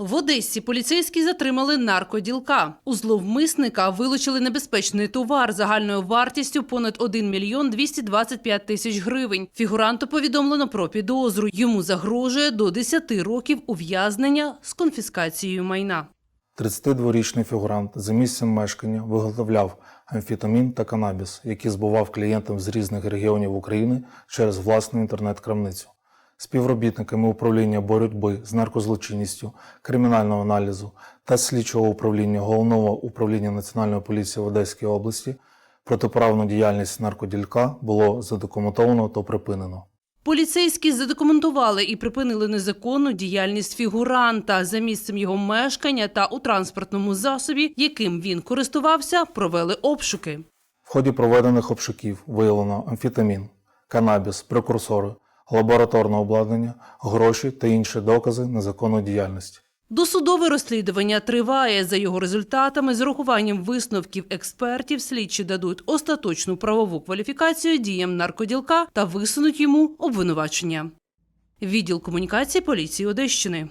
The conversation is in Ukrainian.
В Одесі поліцейські затримали наркоділка. У зловмисника вилучили небезпечний товар загальною вартістю понад 1 мільйон 225 тисяч гривень. Фігуранту повідомлено про підозру. Йому загрожує до 10 років ув'язнення з конфіскацією майна. 32-річний фігурант за місцем мешкання виготовляв амфетамін та канабіс, які збував клієнтам з різних регіонів України через власну інтернет-крамницю. Співробітниками управління боротьби з наркозлочинністю, кримінального аналізу та слідчого управління Головного управління Національної поліції в Одеській області протиправну діяльність наркоділька було задокументовано та припинено. Поліцейські задокументували і припинили незаконну діяльність фігуранта за місцем його мешкання та у транспортному засобі, яким він користувався, провели обшуки. В ході проведених обшуків виявлено амфетамін, канабіс, прекурсори, лабораторне обладнання, гроші та інші докази незаконної діяльності. Досудове розслідування триває. За його результатами, з урахуванням висновків експертів, слідчі дадуть остаточну правову кваліфікацію діям наркоділка та висунуть йому обвинувачення. Відділ комунікації поліції Одещини.